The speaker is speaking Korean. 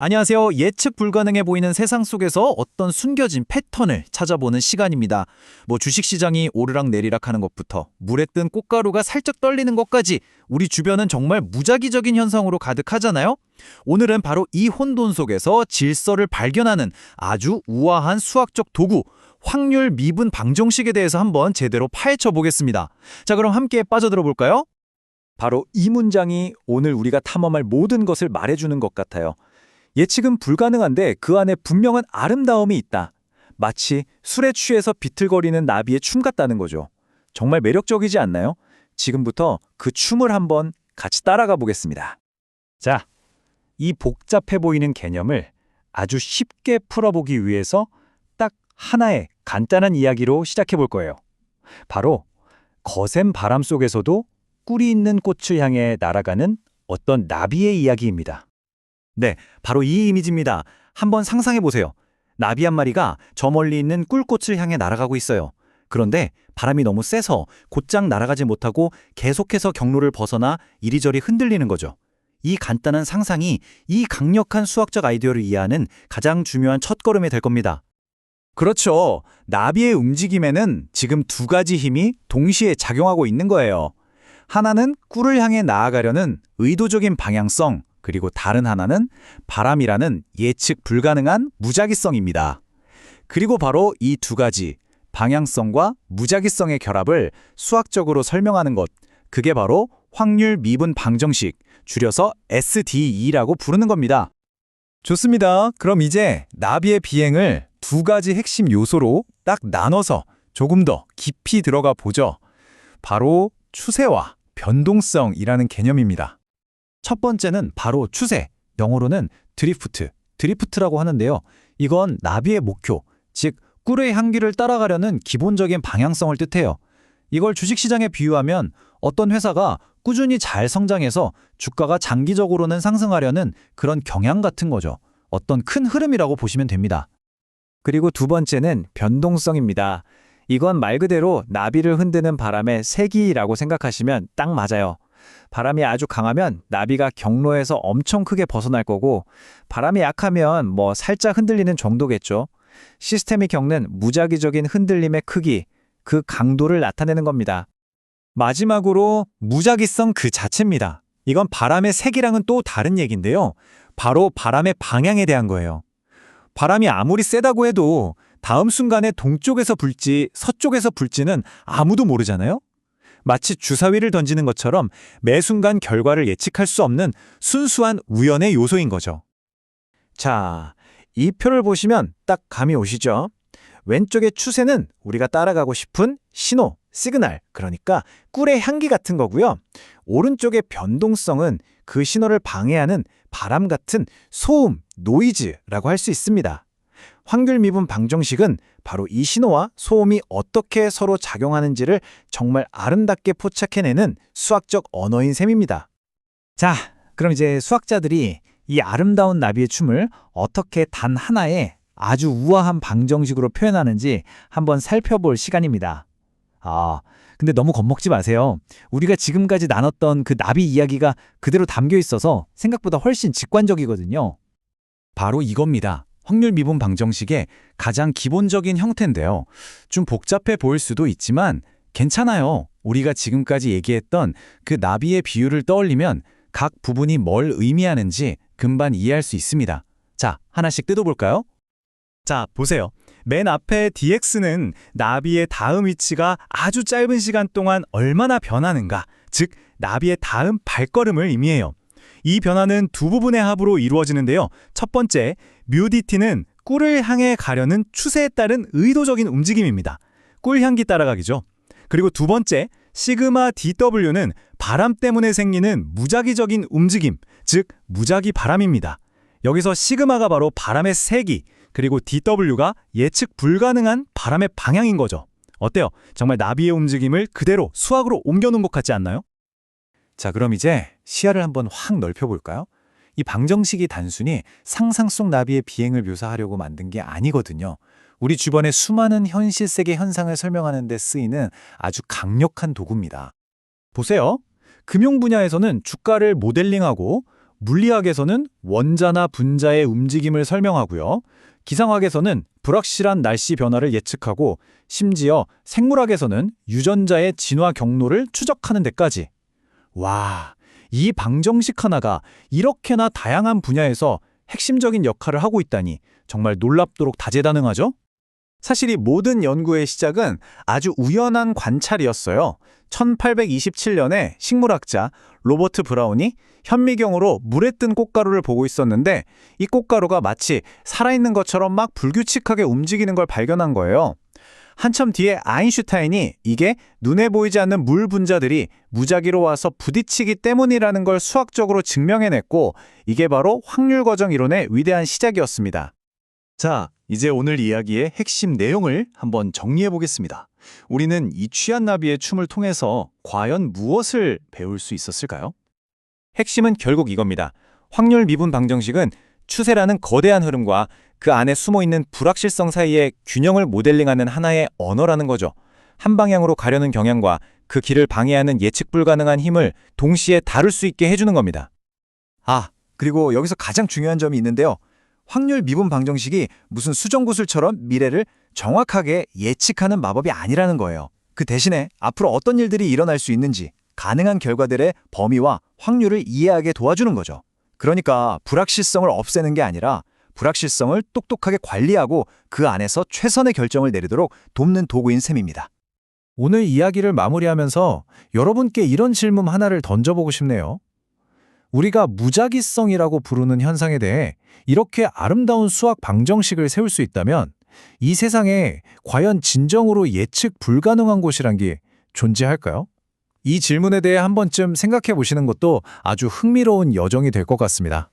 안녕하세요. 예측 불가능해 보이는 세상 속에서 어떤 숨겨진 패턴을 찾아보는 시간입니다. 뭐 주식시장이 오르락 내리락 하는 것부터 물에 뜬 꽃가루가 살짝 떨리는 것까지 우리 주변은 정말 무작위적인 현상으로 가득하잖아요? 오늘은 바로 이 혼돈 속에서 질서를 발견하는 아주 우아한 수학적 도구, 확률 미분 방정식에 대해서 한번 제대로 파헤쳐 보겠습니다. 자, 그럼 함께 빠져들어 볼까요? 바로 이 문장이 오늘 우리가 탐험할 모든 것을 말해주는 것 같아요. 예측은 불가능한데 그 안에 분명한 아름다움이 있다. 마치 술에 취해서 비틀거리는 나비의 춤 같다는 거죠. 정말 매력적이지 않나요? 지금부터 그 춤을 한번 같이 따라가 보겠습니다. 자, 이 복잡해 보이는 개념을 아주 쉽게 풀어보기 위해서 딱 하나의 간단한 이야기로 시작해 볼 거예요. 바로 거센 바람 속에서도 꿀이 있는 꽃을 향해 날아가는 어떤 나비의 이야기입니다. 네, 바로 이 이미지입니다. 한번 상상해 보세요. 나비 한 마리가 저 멀리 있는 꿀꽃을 향해 날아가고 있어요. 그런데 바람이 너무 세서 곧장 날아가지 못하고 계속해서 경로를 벗어나 이리저리 흔들리는 거죠. 이 간단한 상상이 이 강력한 수학적 아이디어를 이해하는 가장 중요한 첫걸음이 될 겁니다. 그렇죠. 나비의 움직임에는 지금 두 가지 힘이 동시에 작용하고 있는 거예요. 하나는 꿀을 향해 나아가려는 의도적인 방향성, 그리고 다른 하나는 바람이라는 예측 불가능한 무작위성입니다. 그리고 바로 이 두 가지, 방향성과 무작위성의 결합을 수학적으로 설명하는 것, 그게 바로 확률 미분 방정식, 줄여서 SDE라고 부르는 겁니다. 좋습니다. 그럼 이제 나비의 비행을 두 가지 핵심 요소로 딱 나눠서 조금 더 깊이 들어가 보죠. 바로 추세와 변동성이라는 개념입니다. 첫 번째는 바로 추세, 영어로는 드리프트, 드리프트라고 하는데요. 이건 나비의 목표, 즉 꿀의 향기를 따라가려는 기본적인 방향성을 뜻해요. 이걸 주식시장에 비유하면 어떤 회사가 꾸준히 잘 성장해서 주가가 장기적으로는 상승하려는 그런 경향 같은 거죠. 어떤 큰 흐름이라고 보시면 됩니다. 그리고 두 번째는 변동성입니다. 이건 말 그대로 나비를 흔드는 바람의 세기라고 생각하시면 딱 맞아요. 바람이 아주 강하면 나비가 경로에서 엄청 크게 벗어날 거고 바람이 약하면 뭐 살짝 흔들리는 정도겠죠. 시스템이 겪는 무작위적인 흔들림의 크기, 그 강도를 나타내는 겁니다. 마지막으로 무작위성 그 자체입니다. 이건 바람의 색이랑은 또 다른 얘기인데요. 바로 바람의 방향에 대한 거예요. 바람이 아무리 세다고 해도 다음 순간에 동쪽에서 불지 서쪽에서 불지는 아무도 모르잖아요. 마치 주사위를 던지는 것처럼 매 순간 결과를 예측할 수 없는 순수한 우연의 요소인 거죠. 자, 이 표를 보시면 딱 감이 오시죠? 왼쪽의 추세는 우리가 따라가고 싶은 신호, 시그널, 그러니까 꿀의 향기 같은 거고요. 오른쪽의 변동성은 그 신호를 방해하는 바람 같은 소음, 노이즈라고 할 수 있습니다. 확률 미분 방정식은 바로 이 신호와 소음이 어떻게 서로 작용하는지를 정말 아름답게 포착해내는 수학적 언어인 셈입니다. 자, 그럼 이제 수학자들이 이 아름다운 나비의 춤을 어떻게 단 하나의 아주 우아한 방정식으로 표현하는지 한번 살펴볼 시간입니다. 아, 근데 너무 겁먹지 마세요. 우리가 지금까지 나눴던 그 나비 이야기가 그대로 담겨 있어서 생각보다 훨씬 직관적이거든요. 바로 이겁니다. 확률 미분 방정식의 가장 기본적인 형태인데요. 좀 복잡해 보일 수도 있지만 괜찮아요. 우리가 지금까지 얘기했던 그 나비의 비율을 떠올리면 각 부분이 뭘 의미하는지 금방 이해할 수 있습니다. 자, 하나씩 뜯어볼까요? 자, 보세요. 맨 앞에 dx는 나비의 다음 위치가 아주 짧은 시간 동안 얼마나 변하는가, 즉 나비의 다음 발걸음을 의미해요. 이 변화는 두 부분의 합으로 이루어지는데요. 첫 번째, 뮤디티는 꿀을 향해 가려는 추세에 따른 의도적인 움직임입니다. 꿀 향기 따라가기죠. 그리고 두 번째, 시그마 DW는 바람 때문에 생기는 무작위적인 움직임, 즉 무작위 바람입니다. 여기서 시그마가 바로 바람의 세기, 그리고 DW가 예측 불가능한 바람의 방향인 거죠. 어때요? 정말 나비의 움직임을 그대로 수학으로 옮겨놓은 것 같지 않나요? 자, 그럼 이제 시야를 한번 확 넓혀볼까요? 이 방정식이 단순히 상상 속 나비의 비행을 묘사하려고 만든 게 아니거든요. 우리 주변의 수많은 현실 세계 현상을 설명하는 데 쓰이는 아주 강력한 도구입니다. 보세요. 금융 분야에서는 주가를 모델링하고 물리학에서는 원자나 분자의 움직임을 설명하고요. 기상학에서는 불확실한 날씨 변화를 예측하고 심지어 생물학에서는 유전자의 진화 경로를 추적하는 데까지. 와, 이 방정식 하나가 이렇게나 다양한 분야에서 핵심적인 역할을 하고 있다니 정말 놀랍도록 다재다능하죠? 사실 이 모든 연구의 시작은 아주 우연한 관찰이었어요. 1827년에 식물학자 로버트 브라운이 현미경으로 물에 뜬 꽃가루를 보고 있었는데 이 꽃가루가 마치 살아있는 것처럼 막 불규칙하게 움직이는 걸 발견한 거예요. 한참 뒤에 아인슈타인이 이게 눈에 보이지 않는 물 분자들이 무작위로 와서 부딪히기 때문이라는 걸 수학적으로 증명해냈고 이게 바로 확률 거정 이론의 위대한 시작이었습니다. 자, 이제 오늘 이야기의 핵심 내용을 한번 정리해 보겠습니다. 우리는 이 취한 나비의 춤을 통해서 과연 무엇을 배울 수 있었을까요? 핵심은 결국 이겁니다. 확률 미분 방정식은 추세라는 거대한 흐름과 그 안에 숨어 있는 불확실성 사이의 균형을 모델링하는 하나의 언어라는 거죠. 한 방향으로 가려는 경향과 그 길을 방해하는 예측 불가능한 힘을 동시에 다룰 수 있게 해주는 겁니다. 아, 그리고 여기서 가장 중요한 점이 있는데요. 확률 미분 방정식이 무슨 수정구슬처럼 미래를 정확하게 예측하는 마법이 아니라는 거예요. 그 대신에 앞으로 어떤 일들이 일어날 수 있는지 가능한 결과들의 범위와 확률을 이해하게 도와주는 거죠. 그러니까 불확실성을 없애는 게 아니라 불확실성을 똑똑하게 관리하고 그 안에서 최선의 결정을 내리도록 돕는 도구인 셈입니다. 오늘 이야기를 마무리하면서 여러분께 이런 질문 하나를 던져보고 싶네요. 우리가 무작위성이라고 부르는 현상에 대해 이렇게 아름다운 수학 방정식을 세울 수 있다면 이 세상에 과연 진정으로 예측 불가능한 곳이란 게 존재할까요? 이 질문에 대해 한 번쯤 생각해 보시는 것도 아주 흥미로운 여정이 될 것 같습니다.